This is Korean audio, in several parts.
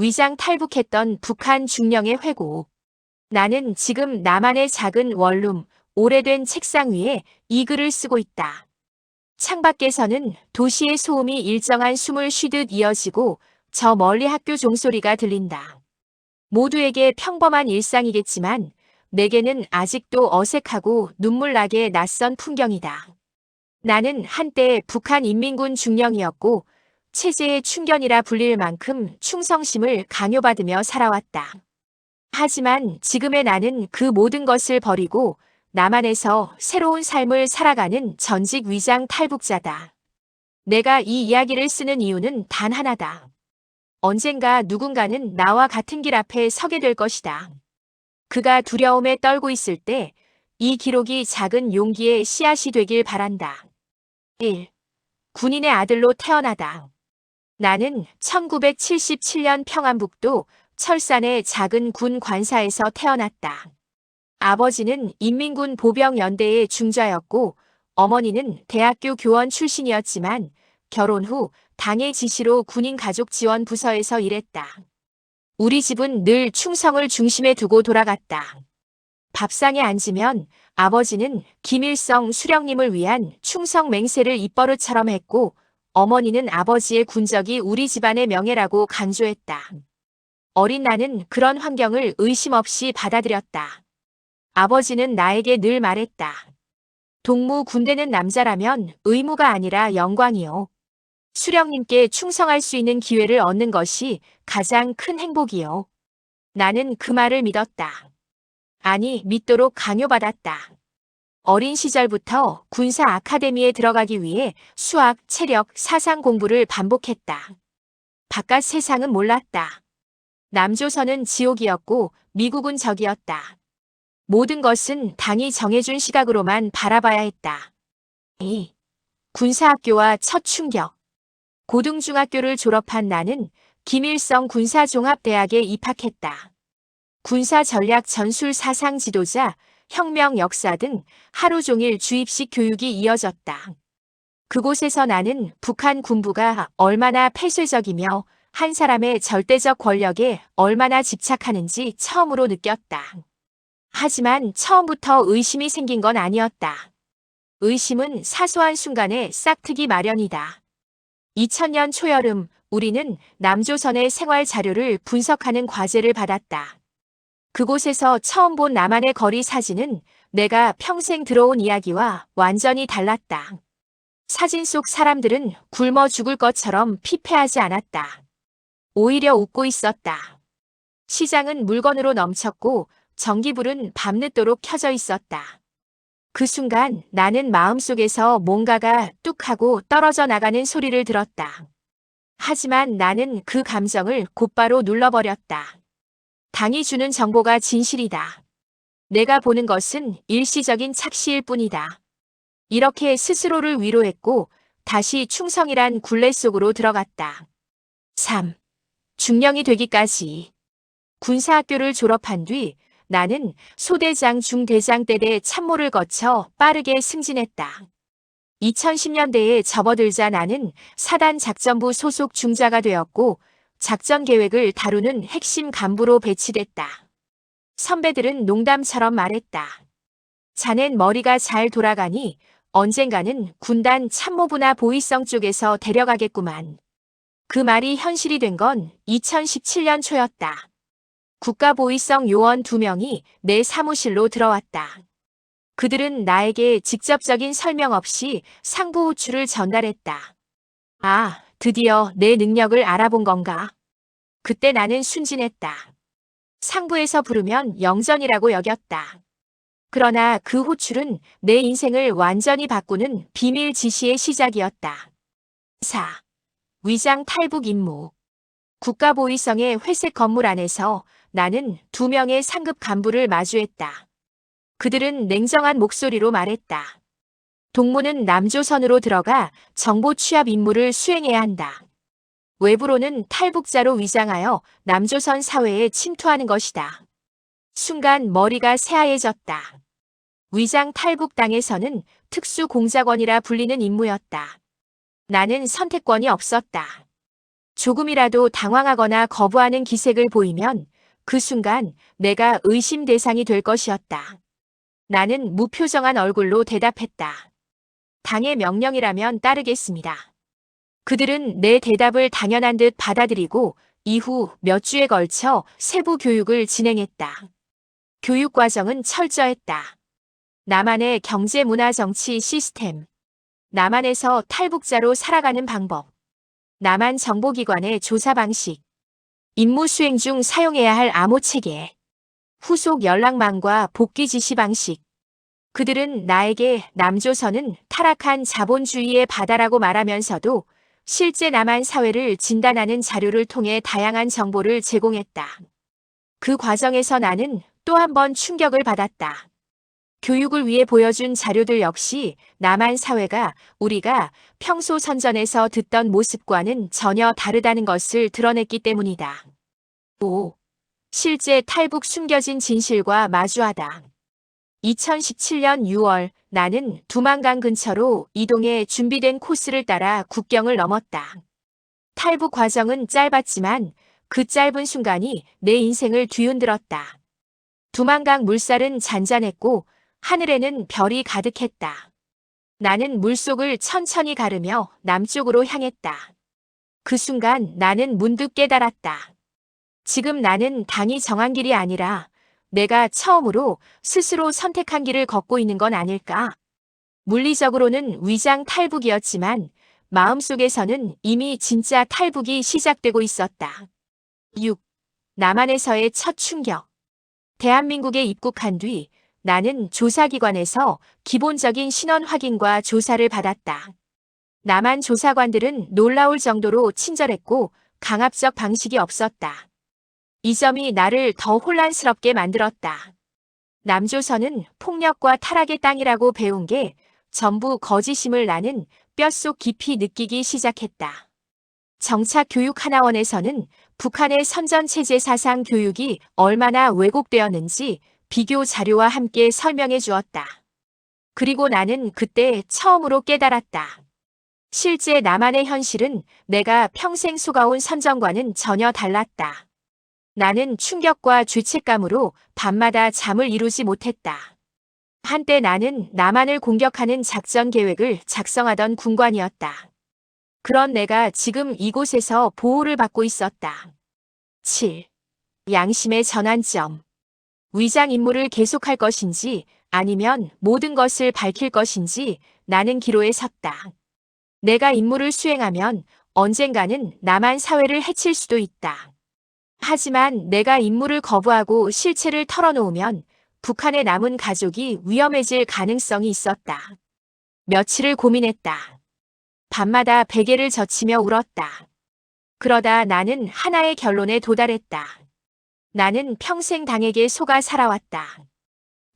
위장 탈북했던 북한 중령의 회고. 나는 지금 나만의 작은 원룸, 오래된 책상 위에 이 글을 쓰고 있다. 창밖에서는 도시의 소음이 일정한 숨을 쉬듯 이어지고 저 멀리 학교 종소리가 들린다. 모두에게 평범한 일상이겠지만 내게는 아직도 어색하고 눈물나게 낯선 풍경이다. 나는 한때 북한 인민군 중령이었고 체제의 충견이라 불릴 만큼 충성심을 강요받으며 살아왔다. 하지만 지금의 나는 그 모든 것을 버리고 남한에서 새로운 삶을 살아가는 전직 위장 탈북자다. 내가 이 이야기를 쓰는 이유는 단 하나다. 언젠가 누군가는 나와 같은 길 앞에 서게 될 것이다. 그가 두려움에 떨고 있을 때 이 기록이 작은 용기의 씨앗이 되길 바란다. 1. 군인의 아들로 태어나다. 나는 1977년 평안북도 철산의 작은 군 관사에서 태어났다. 아버지는 인민군 보병연대의 중좌였고 어머니는 대학교 교원 출신이었지만 결혼 후 당의 지시로 군인 가족 지원 부서에서 일했다. 우리 집은 늘 충성을 중심에 두고 돌아갔다. 밥상에 앉으면 아버지는 김일성 수령님을 위한 충성 맹세를 입버릇처럼 했고 어머니는 아버지의 군적이 우리 집안의 명예라고 강조했다. 어린 나는 그런 환경을 의심 없이 받아들였다. 아버지는 나에게 늘 말했다. 동무 군대는 남자라면 의무가 아니라 영광이요. 수령님께 충성할 수 있는 기회를 얻는 것이 가장 큰 행복이요. 나는 그 말을 믿었다. 아니, 믿도록 강요받았다. 어린 시절부터 군사 아카데미에 들어가기 위해 수학, 체력, 사상 공부를 반복했다. 바깥 세상은 몰랐다. 남조선은 지옥이었고 미국은 적이었다. 모든 것은 당이 정해준 시각으로만 바라봐야 했다. 2. 군사학교와 첫 충격. 고등중학교를 졸업한 나는 김일성 군사종합대학에 입학했다. 군사전략 전술 사상 지도자, 혁명 역사 등 하루 종일 주입식 교육이 이어졌다. 그곳에서 나는 북한 군부가 얼마나 폐쇄적이며 한 사람의 절대적 권력에 얼마나 집착하는지 처음으로 느꼈다. 하지만 처음부터 의심이 생긴 건 아니었다. 의심은 사소한 순간에 싹트기 마련이다. 2000년 초여름 우리는 남조선의 생활 자료를 분석하는 과제를 받았다. 그곳에서 처음 본 나만의 거리 사진은 내가 평생 들어온 이야기와 완전히 달랐다. 사진 속 사람들은 굶어 죽을 것처럼 피폐하지 않았다. 오히려 웃고 있었다. 시장은 물건으로 넘쳤고 전기불은 밤늦도록 켜져 있었다. 그 순간 나는 마음속에서 뭔가가 뚝 하고 떨어져 나가는 소리를 들었다. 하지만 나는 그 감정을 곧바로 눌러버렸다. 당이 주는 정보가 진실이다. 내가 보는 것은 일시적인 착시일 뿐이다. 이렇게 스스로를 위로했고 다시 충성이란 굴레 속으로 들어갔다. 3. 중령이 되기까지. 군사학교를 졸업한 뒤 나는 소대장 중대장 때의 참모를 거쳐 빠르게 승진했다. 2010년대에 접어들자 나는 사단 작전부 소속 중자가 되었고 작전 계획을 다루는 핵심 간부로 배치됐다. 선배들은 농담처럼 말했다. 자넨 머리가 잘 돌아가니 언젠가는 군단 참모부나 보위성 쪽에서 데려가겠구만. 그 말이 현실이 된 건 2017년 초였다. 국가보위성 요원 두 명이 내 사무실로 들어왔다. 그들은 나에게 직접적인 설명 없이 상부 호출을 전달했다. 아, 드디어 내 능력을 알아본 건가? 그때 나는 순진했다. 상부에서 부르면 영전이라고 여겼다. 그러나 그 호출은 내 인생을 완전히 바꾸는 비밀 지시의 시작이었다. 4. 위장 탈북 임무. 국가보위성의 회색 건물 안에서 나는 두 명의 상급 간부를 마주했다. 그들은 냉정한 목소리로 말했다. 동무는 남조선으로 들어가 정보 취합 임무를 수행해야 한다. 외부로는 탈북자로 위장하여 남조선 사회에 침투하는 것이다. 순간 머리가 새하얘졌다. 위장 탈북 당에서는 특수 공작원이라 불리는 임무였다. 나는 선택권이 없었다. 조금이라도 당황하거나 거부하는 기색을 보이면 그 순간 내가 의심 대상이 될 것이었다. 나는 무표정한 얼굴로 대답했다. 당의 명령이라면 따르겠습니다. 그들은 내 대답을 당연한 듯 받아들이고 이후 몇 주에 걸쳐 세부 교육을 진행했다. 교육 과정은 철저했다. 나만의 경제 문화 정치 시스템. 남한에서 탈북자로 살아가는 방법. 남한 정보기관의 조사 방식. 임무 수행 중 사용해야 할 암호 체계. 후속 연락망과 복귀 지시 방식. 그들은 나에게 남조선은 타락한 자본주의의 바다라고 말하면서도 실제 남한 사회를 진단하는 자료를 통해 다양한 정보를 제공했다. 그 과정에서 나는 또 한 번 충격을 받았다. 교육을 위해 보여준 자료들 역시 남한 사회가 우리가 평소 선전에서 듣던 모습과는 전혀 다르다는 것을 드러냈기 때문이다. 5. 실제 탈북 숨겨진 진실과 마주하다. 2017년 6월 나는 두만강 근처로 이동해 준비된 코스를 따라 국경을 넘었다. 탈북 과정은 짧았지만 그 짧은 순간이 내 인생을 뒤흔들었다. 두만강 물살은 잔잔했고 하늘에는 별이 가득했다. 나는 물속을 천천히 가르며 남쪽으로 향했다. 그 순간 나는 문득 깨달았다. 지금 나는 당이 정한 길이 아니라 내가 처음으로 스스로 선택한 길을 걷고 있는 건 아닐까? 물리적으로는 위장 탈북이었지만 마음속에서는 이미 진짜 탈북이 시작되고 있었다. 6. 남한에서의 첫 충격. 대한민국에 입국한 뒤 나는 조사기관에서 기본적인 신원 확인과 조사를 받았다. 남한 조사관들은 놀라울 정도로 친절했고 강압적 방식이 없었다. 이 점이 나를 더 혼란스럽게 만들었다. 남조선은 폭력과 타락의 땅이라고 배운 게 전부 거짓임을 나는 뼛속 깊이 느끼기 시작했다. 정착 교육 하나원에서는 북한의 선전체제 사상 교육이 얼마나 왜곡되었는지 비교 자료와 함께 설명해 주었다. 그리고 나는 그때 처음으로 깨달았다. 실제 남한의 현실은 내가 평생 속아온 선정과는 전혀 달랐다. 나는 충격과 죄책감으로 밤마다 잠을 이루지 못했다. 한때 나는 남한을 공격하는 작전 계획을 작성하던 군관이었다. 그런 내가 지금 이곳에서 보호를 받고 있었다. 7. 양심의 전환점. 위장 임무를 계속할 것인지 아니면 모든 것을 밝힐 것인지 나는 기로에 섰다. 내가 임무를 수행하면 언젠가는 남한 사회를 해칠 수도 있다. 하지만 내가 임무를 거부하고 실체를 털어놓으면 북한에 남은 가족이 위험해질 가능성이 있었다. 며칠을 고민했다. 밤마다 베개를 젖히며 울었다. 그러다 나는 하나의 결론에 도달했다. 나는 평생 당에게 속아 살아왔다.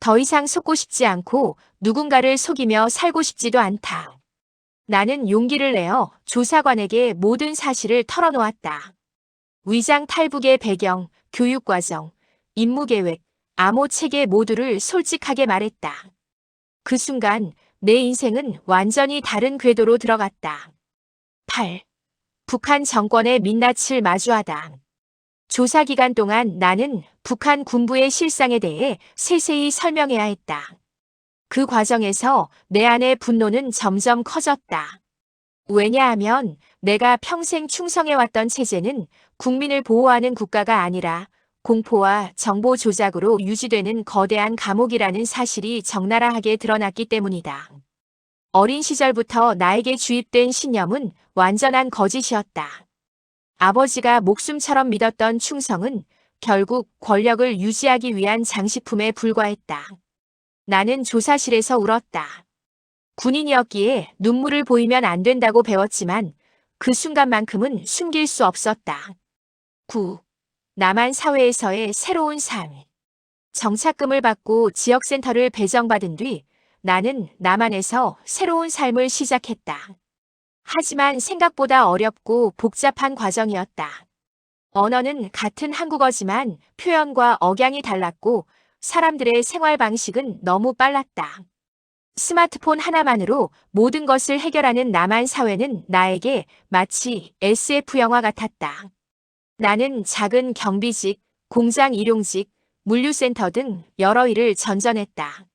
더 이상 속고 싶지 않고 누군가를 속이며 살고 싶지도 않다. 나는 용기를 내어 조사관에게 모든 사실을 털어놓았다. 위장 탈북의 배경, 교육과정, 임무계획, 암호 체계 모두를 솔직하게 말했다. 그 순간 내 인생은 완전히 다른 궤도로 들어갔다. 8. 북한 정권의 민낯을 마주하다. 조사 기간 동안 나는 북한 군부의 실상에 대해 세세히 설명해야 했다. 그 과정에서 내 안의 분노는 점점 커졌다. 왜냐하면 내가 평생 충성해왔던 체제는 국민을 보호하는 국가가 아니라 공포와 정보 조작으로 유지되는 거대한 감옥이라는 사실이 적나라하게 드러났기 때문이다. 어린 시절부터 나에게 주입된 신념은 완전한 거짓이었다. 아버지가 목숨처럼 믿었던 충성은 결국 권력을 유지하기 위한 장식품에 불과했다. 나는 조사실에서 울었다. 군인이었기에 눈물을 보이면 안 된다고 배웠지만 그 순간만큼은 숨길 수 없었다. 9. 남한 사회에서의 새로운 삶. 정착금을 받고 지역센터를 배정받은 뒤 나는 남한에서 새로운 삶을 시작했다. 하지만 생각보다 어렵고 복잡한 과정이었다. 언어는 같은 한국어지만 표현과 억양이 달랐고 사람들의 생활 방식은 너무 빨랐다. 스마트폰 하나만으로 모든 것을 해결하는 남한 사회는 나에게 마치 SF 영화 같았다. 나는 작은 경비직, 공장 일용직, 물류센터 등 여러 일을 전전했다.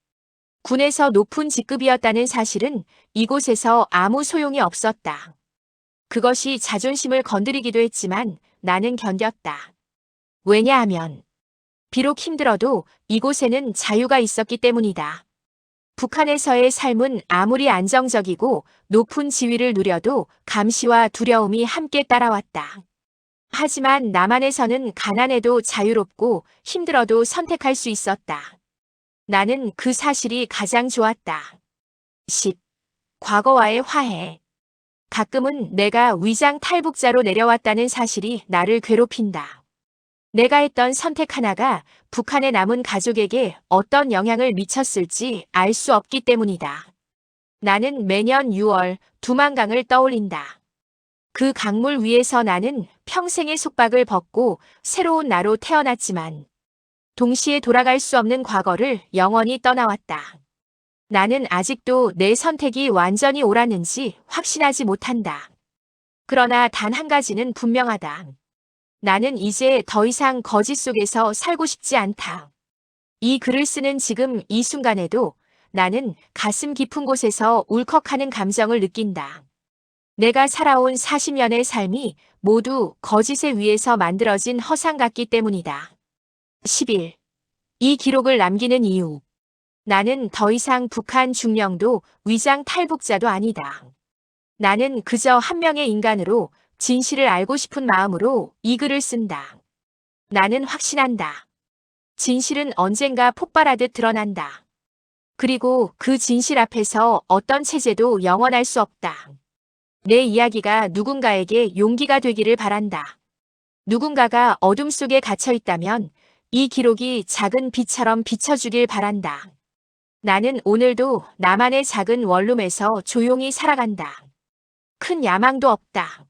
군에서 높은 직급이었다는 사실은 이곳에서 아무 소용이 없었다. 그것이 자존심을 건드리기도 했지만 나는 견뎠다. 왜냐하면 비록 힘들어도 이곳에는 자유가 있었기 때문이다. 북한에서의 삶은 아무리 안정적이고 높은 지위를 누려도 감시와 두려움이 함께 따라왔다. 하지만 남한에서는 가난해도 자유롭고 힘들어도 선택할 수 있었다. 나는 그 사실이 가장 좋았다. 10. 과거와의 화해. 가끔은 내가 위장 탈북자로 내려왔다는 사실이 나를 괴롭힌다. 내가 했던 선택 하나가 북한에 남은 가족에게 어떤 영향을 미쳤을지 알 수 없기 때문이다. 나는 매년 6월 두만강을 떠올린다. 그 강물 위에서 나는 평생의 속박을 벗고 새로운 나로 태어났지만 동시에 돌아갈 수 없는 과거를 영원히 떠나왔다. 나는 아직도 내 선택이 완전히 옳았는지 확신하지 못한다. 그러나 단 한 가지는 분명하다. 나는 이제 더 이상 거짓 속에서 살고 싶지 않다. 이 글을 쓰는 지금 이 순간에도 나는 가슴 깊은 곳에서 울컥하는 감정을 느낀다. 내가 살아온 40년의 삶이 모두 거짓에 의해서 만들어진 허상 같기 때문이다. 11. 이 기록을 남기는 이유. 나는 더 이상 북한 중령도 위장 탈북자도 아니다. 나는 그저 한 명의 인간으로 진실을 알고 싶은 마음으로 이 글을 쓴다. 나는 확신한다. 진실은 언젠가 폭발하듯 드러난다. 그리고 그 진실 앞에서 어떤 체제도 영원할 수 없다. 내 이야기가 누군가에게 용기가 되기를 바란다. 누군가가 어둠 속에 갇혀 있다면 이 기록이 작은 빛처럼 비춰주길 바란다. 나는 오늘도 나만의 작은 원룸에서 조용히 살아간다. 큰 야망도 없다.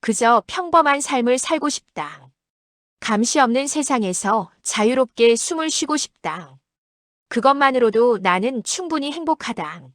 그저 평범한 삶을 살고 싶다. 감시 없는 세상에서 자유롭게 숨을 쉬고 싶다. 그것만으로도 나는 충분히 행복하다.